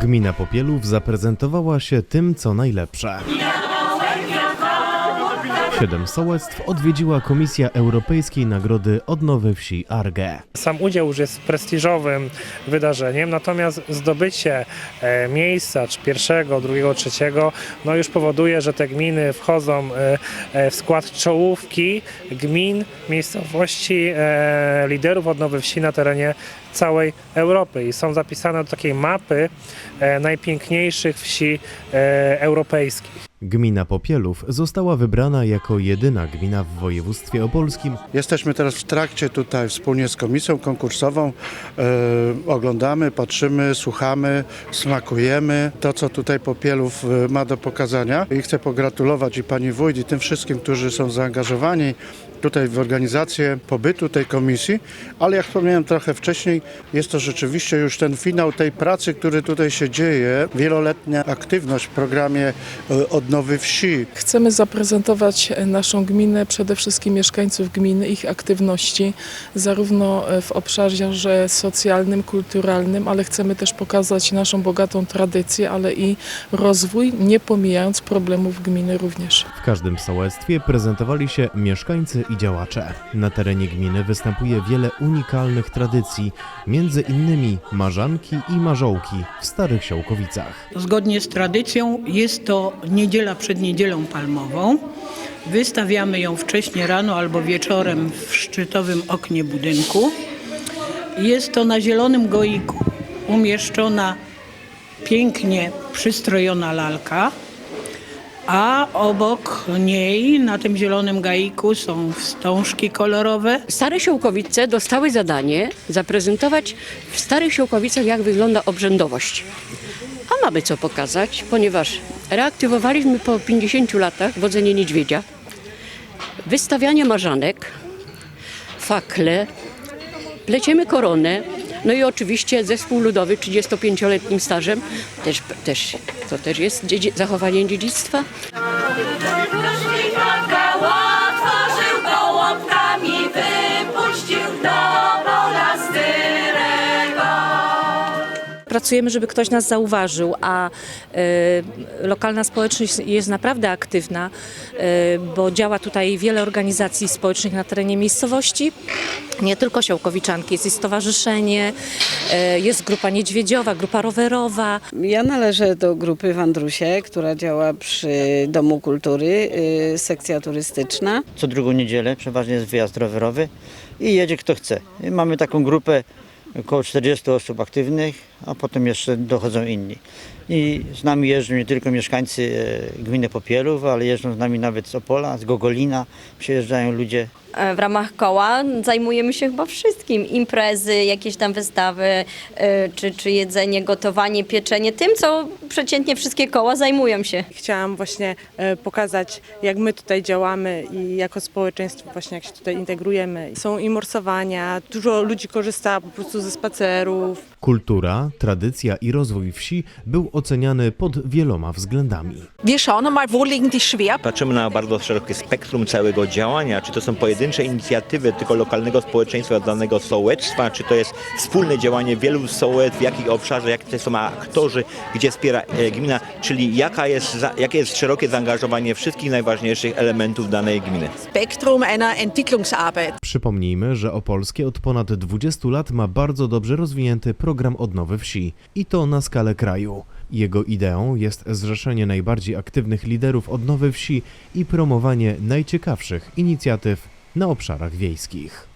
Gmina Popielów zaprezentowała się tym, co najlepsze. Siedem sołectw odwiedziła Komisja Europejskiej Nagrody Odnowy Wsi ARGE. Sam udział już jest prestiżowym wydarzeniem, natomiast zdobycie e, miejsca czy pierwszego, drugiego, trzeciego, no już powoduje, że te gminy wchodzą e, e, w skład czołówki gmin, miejscowości, liderów odnowy wsi na terenie całej Europy i są zapisane do takiej mapy najpiękniejszych wsi europejskich. Gmina Popielów została wybrana jako jedyna gmina w województwie opolskim, Jesteśmy teraz w trakcie tutaj wspólnie z komisją konkursową. E, oglądamy, patrzymy, słuchamy, smakujemy to, co tutaj Popielów e, ma do pokazania. I chcę pogratulować i pani wójt, i tym wszystkim, którzy są zaangażowani tutaj w organizację pobytu tej komisji, ale jak wspomniałem trochę wcześniej, jest to rzeczywiście już ten finał tej pracy, który tutaj się dzieje. Wieloletnia aktywność w programie e, Odnowy Wsi. Chcemy zaprezentować e, naszą gminę, przede wszystkim mieszkańców gminy, ich aktywności, zarówno e, w obszarze socjalnym, kulturalnym, ale chcemy też pokazać naszą bogatą tradycję, ale i rozwój, nie pomijając problemów gminy również. W każdym sołectwie prezentowali się mieszkańcy i działacze. Na terenie gminy występuje wiele unikalnych tradycji, między innymi marzanki i marzołki w Starych Siołkowicach. Zgodnie z tradycją jest to niedziela przed niedzielą palmową. Wystawiamy ją wcześnie rano albo wieczorem w szczytowym oknie budynku. Jest to na zielonym goiku umieszczona pięknie przystrojona lalka, a obok niej na tym zielonym gaiku są wstążki kolorowe. Stare Siołkowice dostały zadanie zaprezentować w Starych Siołkowicach, jak wygląda obrzędowość. A mamy co pokazać, ponieważ reaktywowaliśmy po 50 latach wodzenie niedźwiedzia, wystawianie marzanek, fakle, pleciemy koronę, no i oczywiście zespół ludowy 35-letnim stażem, też, też, to też jest zachowanie dziedzictwa. Pracujemy, żeby ktoś nas zauważył, a e, lokalna społeczność jest naprawdę aktywna, e, bo działa tutaj wiele organizacji społecznych na terenie miejscowości. Nie tylko Siołkowiczanki, jest i stowarzyszenie, e, jest grupa niedźwiedziowa, grupa rowerowa. Ja należę do grupy Wandrusie, która działa przy Domu Kultury, y, sekcja turystyczna. co drugą niedzielę, przeważnie jest wyjazd rowerowy i jedzie kto chce. I mamy taką grupę około 40 osób aktywnych, a potem jeszcze dochodzą inni. I z nami jeżdżą nie tylko mieszkańcy e, gminy Popielów, ale jeżdżą z nami nawet z Opola, z Gogolina, przyjeżdżają ludzie W ramach koła zajmujemy się chyba wszystkim. Imprezy, jakieś tam wystawy, e, czy, czy jedzenie, gotowanie, pieczenie. Tym, co przeciętnie wszystkie koła zajmują się. Chciałam właśnie e, pokazać, jak my tutaj działamy i jako społeczeństwo właśnie jak się tutaj integrujemy. Są i morsowania, dużo ludzi korzysta po prostu ze spacerów. Kultura, tradycja i rozwój wsi był oceniany pod wieloma względami. Patrzymy na bardzo szerokie spektrum całego działania, czy to są pojedyncze inicjatywy tylko lokalnego społeczeństwa danego sołectwa, czy to jest wspólne działanie wielu sołectw, w jakim obszarze, jakie to są aktorzy, gdzie wspiera e, gmina, czyli jaka jest, za- jakie jest szerokie zaangażowanie wszystkich najważniejszych elementów danej gminy. Spektrum einer Entwicklungsarbeit. Przypomnijmy, że Opolskie od ponad 20 lat ma bardzo dobrze rozwinięty program odnowy wsi i to na skalę kraju. Jego ideą jest zrzeszenie najbardziej aktywnych liderów odnowy wsi i promowanie najciekawszych inicjatyw na obszarach wiejskich.